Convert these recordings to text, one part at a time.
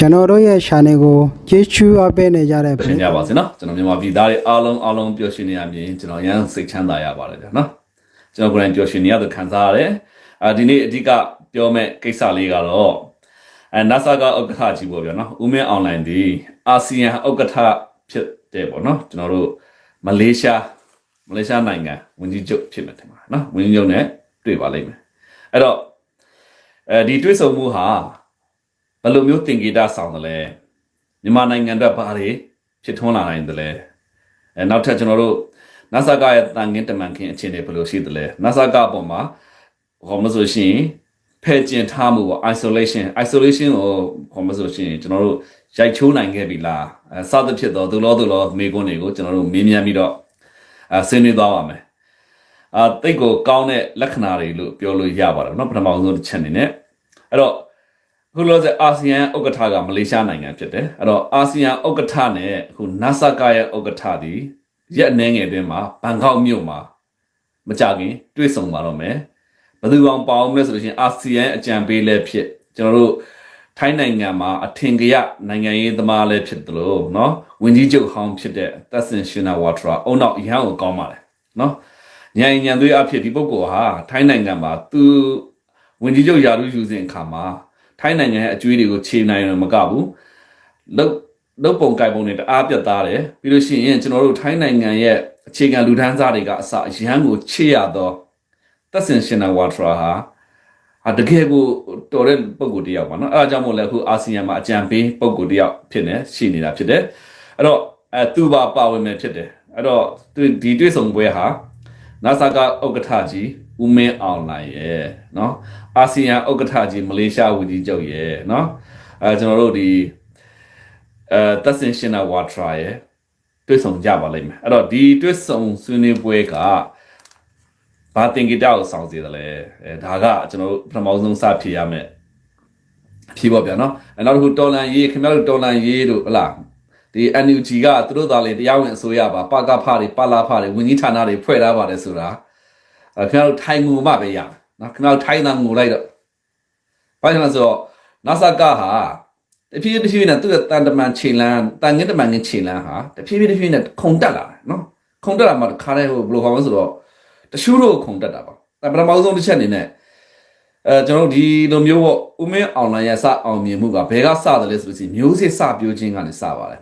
ကျွန်တော်တို့ရဲ့ channel ကိုကျေးဇူးအပ်ပေးနေကြတဲ့ပြင်ကြပါစေနော်ကျွန်တော်မြန်မာပြည်သားတွေအားလုံးအားလုံးပျော်ရွှင်နေရမြင်ကျွန်တော်ရမ်းစိတ်ချမ်းသာရပါတယ်ဗျာနော်ကျွန်တော်ကိုယ်တိုင်ပျော်ရွှင်နေရတဲ့ခံစားရတယ်အာဒီနေ့အဓိကပြောမဲ့ကိစ္စလေးကတော့အဲ NASA ကဥက္ကဋ္ဌကြီးပေါ့ဗျာနော်ဦးမင်းအွန်လိုင်းဒီအာဆီယံဥက္ကဋ္ဌဖြစ်တယ်ပေါ့နော်ကျွန်တော်တို့မလေးရှားမလေးရှားနိုင်ငံဝန်ကြီးချုပ်ဖြစ်မယ်ထင်ပါတယ်နော်ဝန်ကြီးချုပ်နဲ့တွေ့ပါလိမ့်မယ်အဲ့တော့အဲဒီတွေ့ဆုံမှုဟာ ဘယ်လိုမျိုးသင်္ကေတဆောင်တယ်လဲ မြန်မာနိုင်ငံအတွက်ဘာတွေဖြစ်ထွန်းလာနိုင်တယ်လဲအဲနောက်ထပ်ကျွန်တော်တို့ NASA ကရဲ့တန်ခင်းတမန်ခင်းအခြေအနေဘယ်လိုရှိတယ်လဲ NASA ကအပေါ်မှာဟောမဆိုရှင်ဖယ်ကျင်ထားမှုပေါ့ isolation isolation ကိုဟောမဆိုရှင်ကျွန်တော်တို့ရိုက်ချိုးနိုင်ခဲ့ပြီလားအဲစသဖြင့်တော့သူလောသူလောမိကွန်းတွေကိုကျွန်တော်တို့မေးမြန်းပြီးတော့အဲဆွေးနွေးသွားပါမယ်အာတိတ်ကိုကောင်းတဲ့လက္ခဏာတွေလို့ပြောလို့ရပါတယ်เนาะပထမဆုံးတစ်ချက်အနေနဲ့အဲ့တော့ အ ခုလောဆယ်အာဆီယံဥက္ကဋ္ဌကမလေးရှားနိုင်ငံဖြစ်တယ်အဲ့တော့အာဆီယံဥက္ကဋ္ဌနဲ့အခု NASA ကရဲ့ဥက္ကဋ္ဌဒီရက်အနှဲငယ်အတွင်းမှာဘန်ကောက်မြို့မှာမကြခင်တွေ့ဆုံပါတော့မယ်ဘယ်သူအောင်ပါအောင်လဲဆိုလို့ရှိရင်အာဆီယံအကြံပေးလည်းဖြစ်ကျွန်တော်တို့ထိုင်းနိုင်ငံမှာအထင်ကရနိုင်ငံရေးသမားလည်းဖြစ်တယ်လို့เนาะဝင်ကြီးချုပ်ဟောင်းဖြစ်တဲ့သက်စင်ရှင်နာဝါထရာအုံနောက်ရဟန်းကိုကောင်းပါလေเนาะညံညံသွေးအဖြစ်ဒီပုဂ္ဂိုလ်ဟာထိုင်းနိုင်ငံမှာသူဝင်ကြီးချုပ်ယာရုယူစဉ်အခါမှာ ထိုင်းနိုင်ငံရဲ့အကျွေးတွေကိုခြေနိုင်ရမကဘူးလုတ်လုတ်ပုံကြိုက်ပုံတွေတအားပြတ်သားတယ်ပြီးလို့ရှိရင်ကျွန်တော်တို့ထိုင်းနိုင်ငံရဲ့အခြေခံလူဒန်းစားတွေကအစအရန်ကိုချေရတော့သက်စင်ရှင်နာဝါထရာဟာအတကယ်ကိုတော်တဲ့ပုံကိုယ်တစ်ယောက်ပါနော်အဲအကြောင်းမို့လဲအခုအာဆီယံမှာအကြံပေးပုံကိုယ်တစ်ယောက်ဖြစ်နေရှိနေတာဖြစ်တယ်အဲ့တော့အဲသူပါပါဝင်မယ်ဖြစ်တယ်အဲ့တော့သူဒီတွေ့ဆုံပွဲဟာ NASA ကဥက္ကဋ္ဌကြီး ဦးမင်းအောင်လိုင်ရဲ့เนาะအာဆီယံဥက္ကဋ္ဌကြီးမလေးရှားဝန်ကြီးချုပ်ရဲ့เนาะအဲကျွန်တော်တို့ဒီအဲသက်စင်ရှင်နာဝါထရာရဲ့တွေ့ဆုံကြပါလိမ့်မယ်အဲ့တော့ဒီတွေ့ဆုံဆွေးနွေးပွဲကဘာတင်ကြတောက်ဆောင်စီတယ်လဲအဲဒါကကျွန်တော်တို့ပထမဆုံးစဖြေရမယ်ဖြေပေါ့ဗျာเนาะအဲနောက်တစ်ခုတော်လန်ရေးခင်ဗျားတို့တော်လန်ရေးတို့ဟလားဒီ NUG ကသူတို့သားလေတရားဝင်အစိုးရပါပကဖတွေပလာဖတွေဝန်ကြီးဌာနတွေဖွဲ့ထားပါတယ်ဆိုတာအဲ ခင်ဗျားတို့ထိုင်ငူမှပဲရမယ်နော်ခင်ဗျားတို့ထိုင်တာငူလိုက်တော့ဘာကြောင့်လဲဆိုတော့ NASA ကဟာတဖြည်းဖြည်းတဖြည်းဖြည်းနဲ့သူ့ရဲ့တန်တမန်ခြေလန်းတန်ငင်းတမန်ငင်းခြေလန်းဟာတဖြည်းဖြည်းတဖြည်းနဲ့ခုံတက်လာတယ်နော်ခုံတက်လာမှခါတဲ့ဟိုဘယ်လိုခေါ်မလဲဆိုတော့တရှူးတို့ခုံတက်တာပါအဲပထမဆုံးတစ်ချက်အနေနဲ့အဲကျွန်တော်တို့ဒီလိုမျိုးပေါ့ဦးမင်းအောင်လိုင်းရဲ့စအောင်မြင်မှုကဘယ်ကစတယ်လဲဆိုလို့ရှိရင်မျိုးစစ်စပြိုးခြင်းကနေစပါတယ်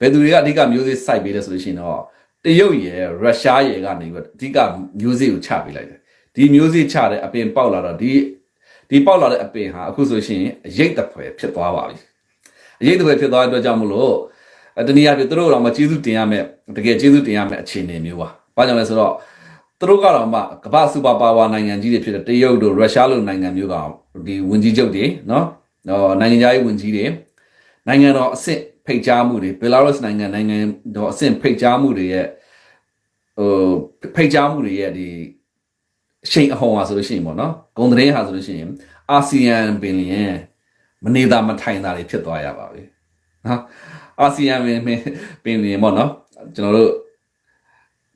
ဘယ်သူတွေကအဓိကမျိုးစစ်စိုက်ပေးလဲဆိုလို့ရှိရင်တော့ တရုတ်ရယ်ရုရှားရယ်ကနေပြီးအဓိကမျိုးစစ်ကိုချပေးလိုက်တယ်ဒီမျိုးစစ်ချတဲ့အပင်ပေါက်လာတော့ဒီဒီပေါက်လာတဲ့အပင်ဟာအခုဆိုရှင်အရိတ်တဖွဲဖြစ်သွားပါပြီအရိတ်တဖွဲဖြစ်သွားတဲ့အတွက်ကြောင့်မလို့အဲတနည်းအားဖြင့်သူတို့တော့မကျေးဇူးတင်ရမယ်တကယ်ကျေးဇူးတင်ရမယ်အခြေအနေမျိုးပါဘာကြောင့်လဲဆိုတော့သူတို့ကတော့မှကမ္ဘာစူပါပါဝါနိုင်ငံကြီးတွေဖြစ်တဲ့တရုတ်တို့ရုရှားလိုနိုင်ငံမျိုးကဒီဝင်ကြီးချုပ်တွေနော်နော်နိုင်ငံခြားရေးဝင်ကြီးတွေနိုင်ငံတော်အဆင့် ဖိတ်ကြားမှုတွေဘယ်လာရုစ်နိုင်ငံနိုင်ငံတော်အဆင့်ဖိတ်ကြားမှုတွေရဲ့ဟိုဖိတ်ကြားမှုတွေရဲ့ဒီအရှိန်အဟုန်ဟာဆိုလို့ရှိရင်ပေါ့နော်ဂုံသတင်းဟာဆိုလို့ရှိရင်အာဆီယံပင်လျင်မနေတာမထိုင်တာတွေဖြစ်သွားရပါပြီနော်အာဆီယံပင်ပင်လျင်ပေါ့နော်ကျွန်တော်တို့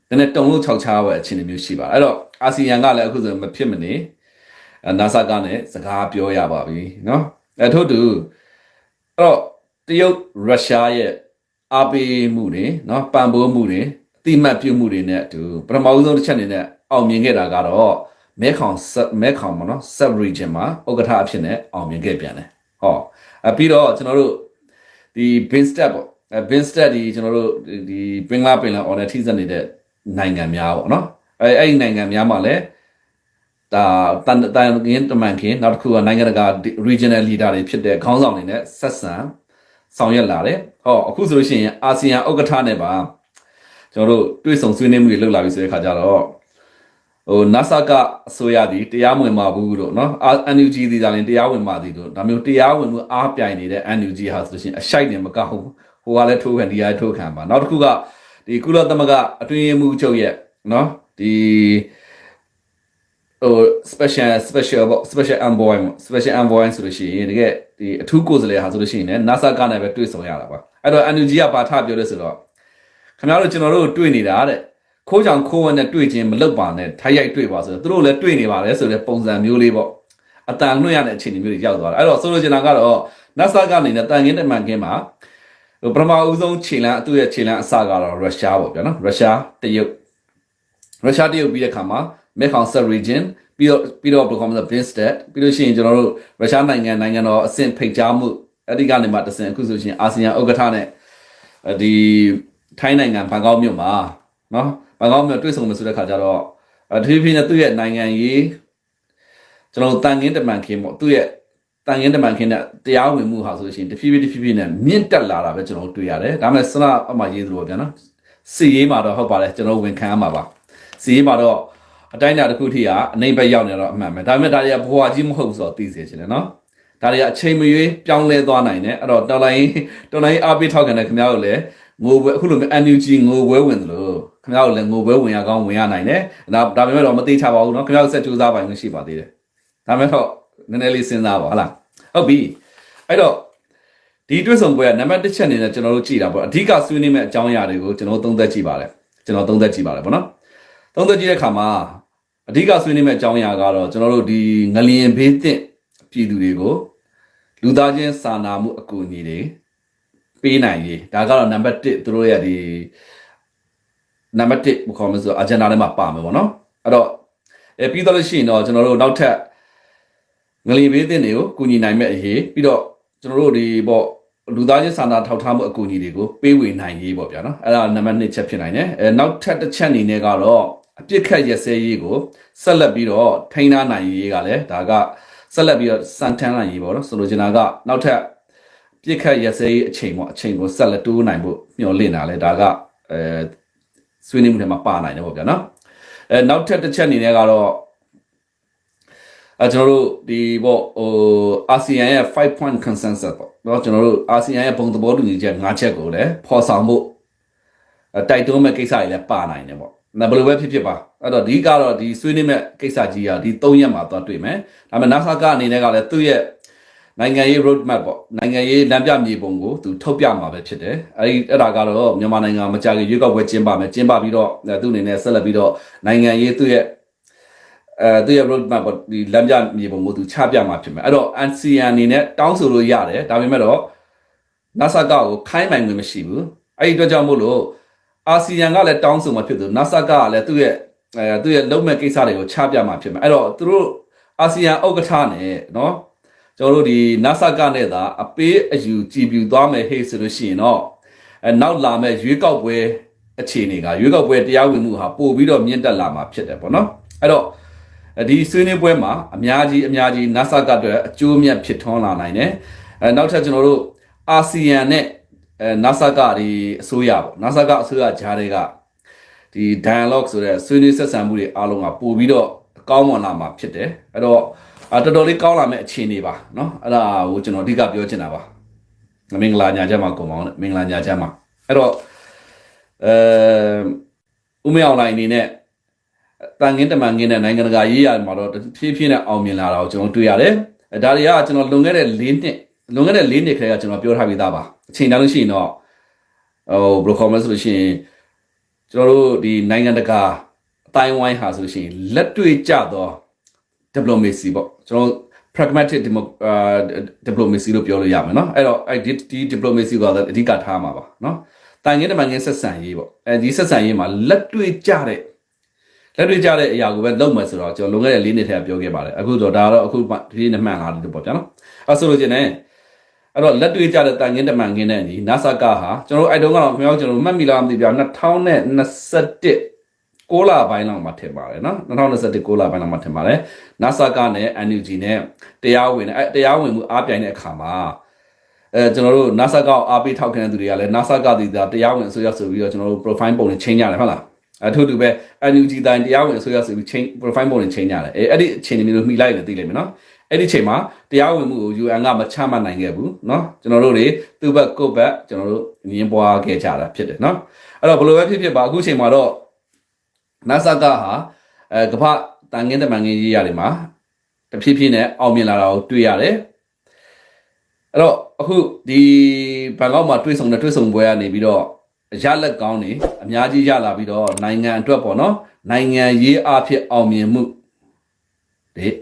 တနေ့တုံလို့ခြောက်ချားပဲအခြေအနေမျိုးရှိပါအဲ့တော့အာဆီယံကလည်းအခုဆိုမဖြစ်မနေအဲ NASA ကလည်းစကားပြောရပါပြီနော်အဲထို့တူအဲ့တော့ တရုတ်ရုရှားရဲ့အားပေးမှုတွေနော်ပံ့ပိုးမှုတွေအတိမတ်ပြုမှုတွေနဲ့အတူပထမဆုံးတစ်ချက်အနေနဲ့အောင်မြင်ခဲ့တာကတော့မဲခေါင်မဲခေါင်ပေါ့နော် sub region မှာဥက္ကဋ္ဌအဖြစ်နဲ့အောင်မြင်ခဲ့ပြန်တယ်ဟောအပြီးတော့ကျွန်တော်တို့ဒီ bin step ပေါ့အဲ bin step ဒီကျွန်တော်တို့ဒီပင်လာပင်လာ order ထိစက်နေတဲ့နိုင်ငံများပေါ့နော်အဲအဲ့ဒီနိုင်ငံများမှာလည်းဒါတန်တန်ကင်းတမန်ခင်နောက်တစ်ခုကနိုင်ငံတကာ regional leader တွေဖြစ်တဲ့ခေါင်းဆောင်တွေနဲ့ဆက်ဆံ ဆောင်ရွက်လာတယ်ဟောအခုဆိုလို့ရှိရင်အာဆီယံဥက္ကဋ္ဌနဲ့ပါကျွန်တော်တို့တွေ့ဆုံဆွေးနွေးမှုတွေလုပ်လာပြီဆိုတဲ့ခါကျတော့ဟို NASA ကအစိုးရသည်တရားမဝင်ပါဘူးလို့နော် NUG ဒီကြရင်တရားဝင်ပါသည်လို့ဒါမျိုးတရားဝင်မှုအားပြိုင်နေတဲ့ NUG ဟာဆိုလို့ရှိရင်အရှိုက်နေမကဟုတ်ဟိုကလည်းထိုးခံဒီကလည်းထိုးခံပါနောက်တစ်ခုကဒီကုလသမဂ္ဂအတွင်းရေးမှူးချုပ်ရဲ့နော်ဒီ ဟို special special special envoy special envoy ဆိုလို့ရှိရင်တကယ်ဒီအထူးကိုယ်စားလှယ်ဟာဆိုလို့ရှိရင်လည်း NASA ကလည်းပဲတွေ့ဆုံရတာပါအဲ့တော့ NUG ကဘာထပြောလဲဆိုတော့ခင်ဗျားတို့ကျွန်တော်တို့တွေ့နေတာတဲ့ခိုးကြောင်ခိုးဝဲနဲ့တွေ့ခြင်းမလုပ်ပါနဲ့ထိုက်ရိုက်တွေ့ပါဆိုတော့သူတို့လည်းတွေ့နေပါတယ်ဆိုတဲ့ပုံစံမျိုးလေးပေါ့အတန်လွှင့်ရတဲ့အခြေအနေမျိုးတွေရောက်သွားတယ်အဲ့တော့ဆိုလိုချင်တာကတော့ NASA ကနေနဲ့တန်ခင်းတမန်ခင်းမှာဟိုပထမဦးဆုံးခြေလမ်းအတူရဲ့ခြေလမ်းအစကတော့ရုရှားပေါ့ဗျာနော်ရုရှားတရုတ်ရုရှားတရုတ်ပြီးတဲ့ခါမှာ Mekong region ပြီးတော့ပြီးတော့ဘယ်ကောင်လဲ Binstat ပြီးလို့ရှိရင်ကျွန်တော်တို့ရုရှားနိုင်ငံနိုင်ငံတော်အဆင့်ဖိတ်ကြားမှုအဲ့ဒီကနေမှတဆင့်အခုဆိုရှင်အာဆီယံဥက္ကဋ္ဌနဲ့ဒီထိုင်းနိုင်ငံဘန်ကောက်မြို့မှာနော်ဘန်ကောက်မြို့တွေ့ဆုံမယ်ဆိုတဲ့ခါကျတော့အထူးဖြင့်သူ့ရဲ့နိုင်ငံရေးကျွန်တော်တန်ခင်းတမန်ခင်းပေါ့သူ့ရဲ့တန်ခင်းတမန်ခင်းနဲ့တရားဝင်မှုဟာဆိုရှင်တဖြည်းဖြည်းတဖြည်းဖြည်းနဲ့မြင့်တက်လာတာပဲကျွန်တော်တွေ့ရတယ်ဒါမှမဟုတ်စနအမှရေးသလိုပဲဗျာနော်စီရေးမှာတော့ဟုတ်ပါတယ်ကျွန်တော်ဝန်ခံရမှာပါစီရေးမှာတော့ အတိုင်းအတာတစ်ခုထိကအနိုင်ဘက်ရောက်နေတော့အမှန်ပဲဒါပေမဲ့ဒါတွေကဘဝကြီးမဟုတ်ဘူးဆိုတော့သိစေချင်တယ်နော်ဒါတွေကအချိန်မရွေးပြောင်းလဲသွားနိုင်တယ်အဲ့တော့တော်လိုင်းတော်လိုင်းအားပေးထောက်ခံတဲ့ခင်ဗျားတို့လည်းငိုပွဲအခုလိုမျိုး NUG ငိုပွဲဝင်တယ်လို့ခင်ဗျားတို့လည်းငိုပွဲဝင်ရကောင်းဝင်ရနိုင်တယ်ဒါဒါပေမဲ့တော့မသိချပါဘူးနော်ခင်ဗျားတို့ဆက်ကြိုးစားပါရင်ရှိပါသေးတယ်ဒါပေမဲ့တော့နည်းနည်းလေးစဉ်းစားပါဟုတ်လားဟုတ်ပြီအဲ့တော့ဒီတွဲဆောင်ပွဲကနံပါတ်1ချက်အနေနဲ့ကျွန်တော်တို့ကြည့်တာပေါ့အဓိကဆွေးနွေးမဲ့အကြောင်းအရာတွေကိုကျွန်တော်သုံးသပ်ကြည့်ပါတယ်ကျွန်တော်သုံးသပ်ကြည့်ပါတယ်ပေါ့နော်သုံးသပ်ကြည့်တဲ့အခါမှာ အဓိကဆွေးနွေးမဲ့အကြောင်းအရာကတော့ကျွန်တော်တို့ဒီငလျင်ဘေးသင့်ပြည်သူတွေကိုလူသားချင်းစာနာမှုအကူအညီတွေပေးနိုင်ရေးဒါကတော့နံပါတ်1သူတို့ရဲ့ဒီနံပါတ်1ဘယ်ခေါ်မလဲဆိုတော့ agenda ထဲမှာပါမယ်ပေါ့နော်အဲ့တော့အဲပြီးတော့လို့ရှိရင်တော့ကျွန်တော်တို့နောက်ထပ်ငလီဘေးတင်တွေကိုကူညီနိုင်မဲ့အရေးပြီးတော့ကျွန်တော်တို့ဒီပေါ့လူသားချင်းစာနာထောက်ထားမှုအကူအညီတွေကိုပေးဝေနိုင်ရေးပေါ့ဗျာနော်အဲ့ဒါနံပါတ်1ချက်ဖြစ်နိုင်တယ်အဲနောက်ထပ်တစ်ချက်အနေနဲ့ကတော့ အပြစ်ခတ်ရက်စဲရေးကိုဆက်လက်ပြီးတော့ထိန်းထားနိုင်ရေးကလည်းဒါကဆက်လက်ပြီးတော့စံထမ်းနိုင်ရေးပေါ့နော်ဆိုလိုချင်တာကနောက်ထပ်ပြစ်ခတ်ရက်စဲရေးအချိန်ပေါ့အချိန်ကိုဆက်လက်တိုးနိုင်ဖို့မျှော်လင့်တာလဲဒါကအဲဆွေးနွေးမှုတွေမှာပါနိုင်တယ်ပေါ့ဗျာနော်အဲနောက်ထပ်တစ်ချက်အနေနဲ့ကတော့ အဲကျွန်တော်တို့ဒီပေါ့ဟိုအာဆီယံရဲ့5 point consensus ပေါ့เนาะကျွန်တော်တို့အာဆီယံရဲ့ဘုံသဘောတူညီချက်၅ချက်ကိုလည်းဖော်ဆောင်ဖို့အဲတိုက်တွန်းမဲ့ကိစ္စတွေလည်းပါနိုင်တယ်ပေါ့နော် ဘယ်လိုပဲဖြစ်ဖြစ်ပါအဲ့တော့ဒီကတော့ဒီဆွေးနွေးမဲ့ကိစ္စကြီးอ่ะဒီ၃ရက်မှာသွားတွေ့မယ်ဒါပေမဲ့ NASA ကအနေနဲ့ကလည်းသူ့ရဲ့နိုင်ငံရေး road map ပေါ့နိုင်ငံရေးလမ်းပြမြေပုံကိုသူထုတ်ပြမှာပဲဖြစ်တယ်အဲဒီအဲ့ဒါကတော့မြန်မာနိုင်ငံမကြာခင်ရွေးကောက်ပွဲကျင်းပမယ်ကျင်းပပြီးတော့အဲသူ့အနေနဲ့ဆက်လက်ပြီးတော့နိုင်ငံရေးသူ့ရဲ့အဲသူရဲ့ road map ပေါ့ဒီလမ်းပြမြေပုံကိုသူချပြမှာဖြစ်မယ်အဲ့တော့ ASEAN အနေနဲ့တောင်းဆိုလို့ရတယ်ဒါပေမဲ့တော့ NASA ကကိုခိုင်းပိုင်ခွင့်မရှိဘူးအဲ့ဒီအတွက်ကြောင့်မို့လို့ အာဆီယံကလည်းတောင်းဆိုမှဖြစ်တယ်နာဆာကလည်းသူ့ရဲ့အဲသူ့ရဲ့လုံမဲ့ကိစ္စတွေကိုချပြမှဖြစ်မှာအဲ့တော့သူတို့အာဆီယံဥက္ကဋ္ဌနဲ့နော်ကျွန်တော်တို့ဒီနာဆာကနဲ့သာအပေးအယူကြည်ပြူသွားမယ်ဟေ့ဆိုလို့ရှိရင်တော့အဲနောက်လာမဲ့ရွေးကောက်ပွဲအခြေအနေကရွေးကောက်ပွဲတရားဝင်မှုဟာပို့ပြီးတော့မြင့်တက်လာမှာဖြစ်တယ်ပေါ့နော်အဲ့တော့ဒီဆွေးနွေးပွဲမှာအများကြီးအများကြီးနာဆာကအတွက်အကျိုးမြတ်ဖြစ်ထွန်းလာနိုင်တယ်အဲနောက်ထပ်ကျွန်တော်တို့အာဆီယံနဲ့ အဲ NASA ကဒီအစိုးရပေါ့ NASA ကအစိုးရဂျားတွေကဒီ dialogue ဆိုတဲ့ဆွေးနွေးဆက်ဆံမှုတွေအားလုံးကပို့ပြီးတော့ကောင်းမွန်လာမှာဖြစ်တယ်အဲ့တော့အတော်တော်လေးကောင်းလာမယ့်အခြေအနေပါเนาะအဲ့ဒါကိုကျွန်တော်အဓိကပြောချင်တာပါမင်္ဂလာညာချက်မှာကုန်ပါအောင်မင်္ဂလာညာချက်မှာအဲ့တော့အဲဦးမေအောင်လိုင်းအနေနဲ့ တန်ငင်းတမန်ငင်းတဲ့နိုင်ငံတကာရေးရမှာတော့ဖြည်းဖြည်းနဲ့အောင်မြင်လာတာကိုကျွန်တော်တွေ့ရတယ်။ဒါတွေကကျွန်တော်လွန်ခဲ့တဲ့၄နှစ်လွန်ခဲ့တဲ့၄နှစ်ခရဲကကျွန်တော်ပြောထားပြီးသားပါ။ အချိန်တန်းလို့ရှိရင်တော့ဟိုဘယ်လိုခေါ်မလဲဆိုလို့ရှိရင်ကျွန်တော်တို့ဒီနိုင်ငံတကာအတိုင်းဝိုင်းဟာဆိုလို့ရှိရင်လက်တွေ့ကျသော diplomacy ပေါ့ကျွန်တော် pragmatic diplomacy လို့ပြောလို့ရမယ်เนาะအဲ့တော့အဲ့ဒီဒီ diplomacy ကအဓိကထားမှာပါเนาะတန်ငင်းတမန်ငင်းဆက်ဆံရေးပေါ့အဲဒီဆက်ဆံရေးမှာလက်တွေ့ကျတဲ့ လက်တွေ့ကြတဲ့အရာကိုပဲလုပ်မယ်ဆိုတော့ကျွန်တော်လွန်ခဲ့တဲ့၄နှစ်ထဲကပြောခဲ့ပါတယ်အခုတော့ဒါကတော့အခုဒီနေ့မှန်လာတယ်ပေါ့ဗျာနော်အဲဆိုလို့ချင်းね အဲ့တော့လက်တွေ့ကြတဲ့တန်ငင်းတမန်ငင်းတဲ့ညီ NASA ကဟာကျွန်တော်အဲ့တုန်းကတော့ခင်ဗျားကျွန်တော်မှတ်မိလားမသိပြ2021 6လပိုင်းလောက်မှာထင်ပါတယ်နော်2021 6လပိုင်းလောက်မှာထင်ပါတယ် NASA ကနဲ့ NUG နဲ့တရားဝင်အဲတရားဝင်မှုအားပြိုင်တဲ့အခါမှာအဲကျွန်တော်တို့ NASA ကအားပေးထောက်ခံတဲ့သူတွေကလည်း NASA ကတည်တာတရားဝင်အစိုးရဆိုပြီးတော့ကျွန်တော်တို့ profile ပုံနဲ့ချိန်ကြတယ်ဟုတ်လားအထူးတူပဲ NUG တိုင်းတရားဝင်အစိုးရဆိုပြီး change profile ပုံနဲ့ချိန်ကြတယ်အဲအဲ့ဒီအချိန်မျိုးမိလိုက်တယ်သိလိမ့်မယ်နော် အဲ့ဒီချိန်မှာတရားဝင်မှုကို UN ကမချမှတ်နိုင်ခဲ့ဘူးเนาะကျွန်တော်တို့တွေသူ့ဘက်ကိုယ့်ဘက်ကျွန်တော်တို့ငင်းပွားခဲ့ကြတာဖြစ်တယ်เนาะအဲ့တော့ဘယ်လိုပဲဖြစ်ဖြစ်ပါအခုချိန်မှာတော့ NASA ကဟာအဲကမ္ဘာတန်ငင်းတမန်ငင်းရေးရတယ်မှာတဖြည်းဖြည်းနဲ့အောင်မြင်လာတာကိုတွေ့ရတယ်အဲ့တော့အခုဒီဘန်ကောက်မှာတွေ့ဆုံတဲ့တွေ့ဆုံပွဲကနေပြီးတော့ရလက်ကောင်းနေအများကြီးရလာပြီးတော့နိုင်ငံအတွက်ပေါ့နော်နိုင်ငံရေးအဖြစ်အောင်မြင်မှု တွေ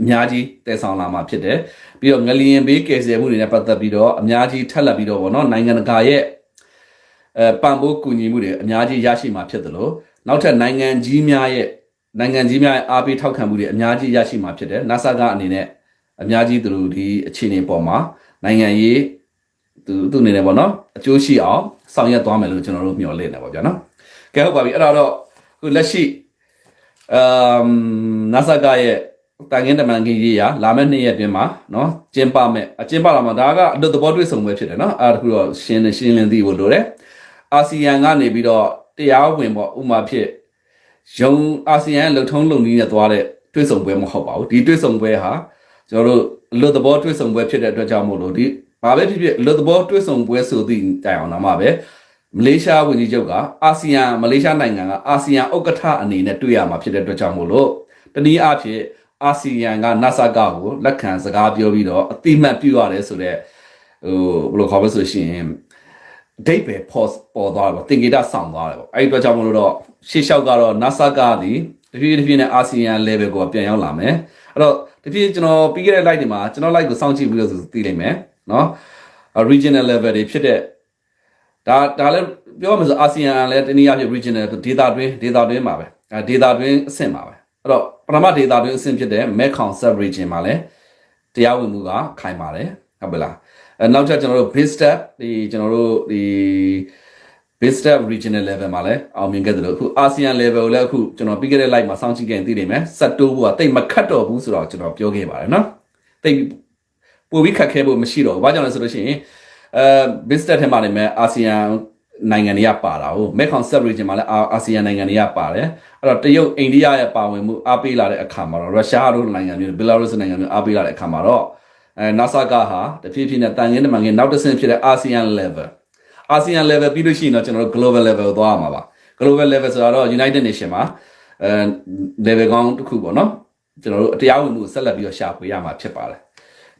အများကြီးတည်ဆောင်လာမှာဖြစ်တယ်ပြီးတော့ငလျင်ဘေးကယ်ဆယ်မှုတွေနဲ့ပတ်သက်ပြီးတော့အများကြီးထပ်လက်ပြီးတော့ဗောနော်နိုင်ငံတကာရဲ့အဲပံ့ပိုးကူညီမှုတွေအများကြီးရရှိမှာဖြစ်တယ်လို့နောက်ထပ်နိုင်ငံကြီးများရဲ့နိုင်ငံကြီးများရဲ့အားပေးထောက်ခံမှုတွေအများကြီးရရှိမှာဖြစ်တယ် NASA ကအနေနဲ့အများကြီးသူတို့ဒီအခြေအနေပေါ်မှာနိုင်ငံရေးသူသူအနေနဲ့ပေါ့နော်အကျိုးရှိအောင်ဆောင်ရွက်သွားမယ်လို့ကျွန်တော်တို့မျှော်လင့်နေပါဗျာနော်ကဲဟုတ်ပါပြီအဲ့ဒါတော့ခုလက်ရှိအမ် NASA ကရဲ့ တန်ခင်းတမန်ခင်းရေးရလာမယ့်နှစ်ရက်အတွင်းမှာနော်ကျင်းပမယ်အကျင်းပလာမှာဒါကအလွတ်သဘောတွေ့ဆုံပွဲဖြစ်တယ်နော်အဲ့ဒါတခုတော့ရှင်းရှင်းလင်းသိဖို့လိုတယ်အာဆီယံကနေပြီးတော့တရားဝင်ပေါ့ဥပမာဖြစ်ယုံအာဆီယံလှုပ်ထုံးလုံနည်းနဲ့သွားတဲ့တွေ့ဆုံပွဲမဟုတ်ပါဘူးဒီတွေ့ဆုံပွဲဟာကျွန်တော်တို့အလွတ်သဘောတွေ့ဆုံပွဲဖြစ်တဲ့အတွက်ကြောင့်မို့လို့ဒီဘာပဲဖြစ်ဖြစ်အလွတ်သဘောတွေ့ဆုံပွဲဆိုသည့်တိုင်အောင်တော့မှာပဲမလေးရှားဝန်ကြီးချုပ်ကအာဆီယံမလေးရှားနိုင်ငံကအာဆီယံဥက္ကဋ္ဌအနေနဲ့တွေ့ရမှာဖြစ်တဲ့အတွက်ကြောင့်မို့လို့တနည်းအားဖြင့် အာဆီယံက NASA ကကိုလက်ခံစကားပြောပြီးတော့အတိမတ်ပြုရတယ်ဆိုတော့ဟိုဘယ်လိုခေါ်မလဲဆိုရှင်ဒိတ်ပဲ pause ပေါ်သွားတယ်ပေါ့တင်ကေတာဆောင်သွားတယ်ပေါ့အဲ့ဒီအတွက်ကြောင့်မလို့တော့ရှေ့လျှောက်ကတော့ NASA ကဒီတဖြည်းတဖြည်းနဲ့အာဆီယံ level ကိုပြန်ရောက်လာမယ်အဲ့တော့တဖြည်းကျွန်တော်ပြီးခဲ့တဲ့ live တွေမှာကျွန်တော် live ကိုစောင့်ကြည့်ပြီးတော့ဆိုသိလိမ့်မယ်နော် regional level တွေဖြစ်တဲ့ဒါဒါလည်းပြောရမယ်ဆိုအာဆီယံလည်းတနည်းအားဖြင့် regional data တွင်း data တွင်းမှာပဲအဲ data တွင်းအဆင့်မှာပဲအဲ့တော့ ပထမ data တွင်းအဆင့်ဖြစ်တဲ့ Mekong sub region မှာလည်းတရားဝင်မှုကခိုင်ပါတယ်ဟုတ်ပြီလားအဲနောက်ထပ်ကျွန်တော်တို့ base step ဒီကျွန်တော်တို့ဒီ base step regional level မှာလည်းအောင်မြင်ခဲ့တယ်လို့အခု ASEAN level ကိုလည်းအခုကျွန်တော်ပြီးခဲ့တဲ့ live မှာစောင့်ကြည့်ခဲ့ရင်သိနိုင်မယ်ဆက်တိုးဖို့ကတိတ်မခတ်တော့ဘူးဆိုတော့ကျွန်တော်ပြောခဲ့ပါတယ်နော်တိတ်ပိုပြီးခက်ခဲဖို့မရှိတော့ဘူးဘာကြောင့်လဲဆိုလို့ရှိရင်အဲ base step ထဲမှာနေမယ် ASEAN နိုင်ငံတွေကပါတာဟုတ် Mekong sub region မှာလည်း ASEAN နိုင်ငံတွေကပါတယ် အဲ့တော့တရုတ်အိန္ဒိယရဲ့ပါဝင်မှုအားပေးလာတဲ့အခါမှာတော့ရုရှားတို့နိုင်ငံမျိုး Belarus နိုင်ငံမျိုးအားပေးလာတဲ့အခါမှာတော့အဲ NASA ကဟာတဖြည်းဖြည်းနဲ့တန်ခင်းတမန်ခင်းနောက်တစ်ဆင့်ဖြစ်တဲ့ ASEAN level ASEAN level ပြီးလို့ရှိရင်တော့ကျွန်တော်တို့ global level ကိုသွားရမှာပါ global level ဆိုတာတော့ United Nation မှာအဲ level ကောင်းတစ်ခုပေါ့နော်ကျွန်တော်တို့တရားဝင်မှုကိုဆက်လက်ပြီးတော့ရှာဖွေရမှာဖြစ်ပါတယ်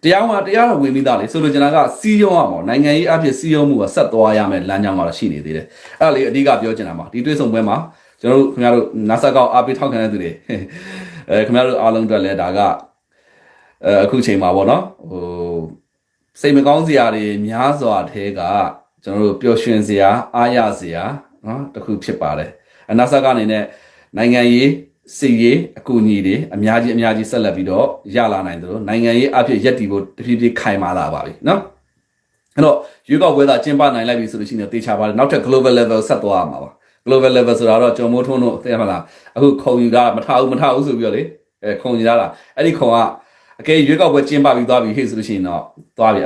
တရားဝင်တရားတော်ဝင်ပြီးသားလေဆိုလိုချင်တာကစီးရုံးရမှာနိုင်ငံရေးအဖြစ်စီးရုံးမှုကဆက်သွားရမယ်လမ်းကြောင်းကတော့ရှိနေသေးတယ်အဲ့ဒါလေးအဓိကပြောချင်တာပါဒီတွေ့ဆုံပွဲမှာ ကျွန်တော်တို့ခင်ဗျားတို့နာဆာကောက်အားပေးထောက်ခံတဲ့သူတွေအဲခင်ဗျားတို့အားလုံးအတွက်လည်းဒါကအဲအခုချိန်မှာပေါ့နော်ဟိုစိတ်မကောင်းစရာတွေများစွာထဲကကျွန်တော်တို့ပျော်ရွှင်စရာအားရစရာနော်တခုဖြစ်ပါတယ်အနာဆာကအနေနဲ့နိုင်ငံရေးစီရေးအကူအညီတွေအများကြီးအများကြီးဆက်လက်ပြီးတော့ရလာနိုင်တယ်လို့နိုင်ငံရေးအဖြစ်ရက်တည်ဖို့တဖြည်းဖြည်းခိုင်မာလာပါပြီနော်အဲ့တော့ရွေးကောက်ပွဲသာကျင်းပနိုင်လိုက်ပြီဆိုလို့ရှိရင်တေချာပါတယ်နောက်ထပ် global level ဆက်သွားရမှာပါ global level ဆိုတာတော့ကျော်မိုးထွန်းတို့သိရမလားအခုခုံယူတာမထဘူးမထဘူးဆိုပြီးတော့လေအဲခုံယူတာလားအဲ့ဒီခုံကအကယ်ရွေးကောက်ပွဲကျင်းပပြီးသွားပြီဟေ့ဆိုလို့ရှိရင်တော့သွားပြီ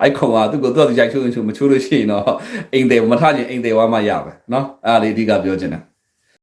အဲ့ခုံကသူ့ကိုသူ့သူရိုက်ချိုးချိုးမချိုးလို့ရှိရင်တော့အိမ်တယ်မထချင်အိမ်တယ်ဝါမှရပဲเนาะအဲ့ဒါလေးအဓိကပြောချင်တယ်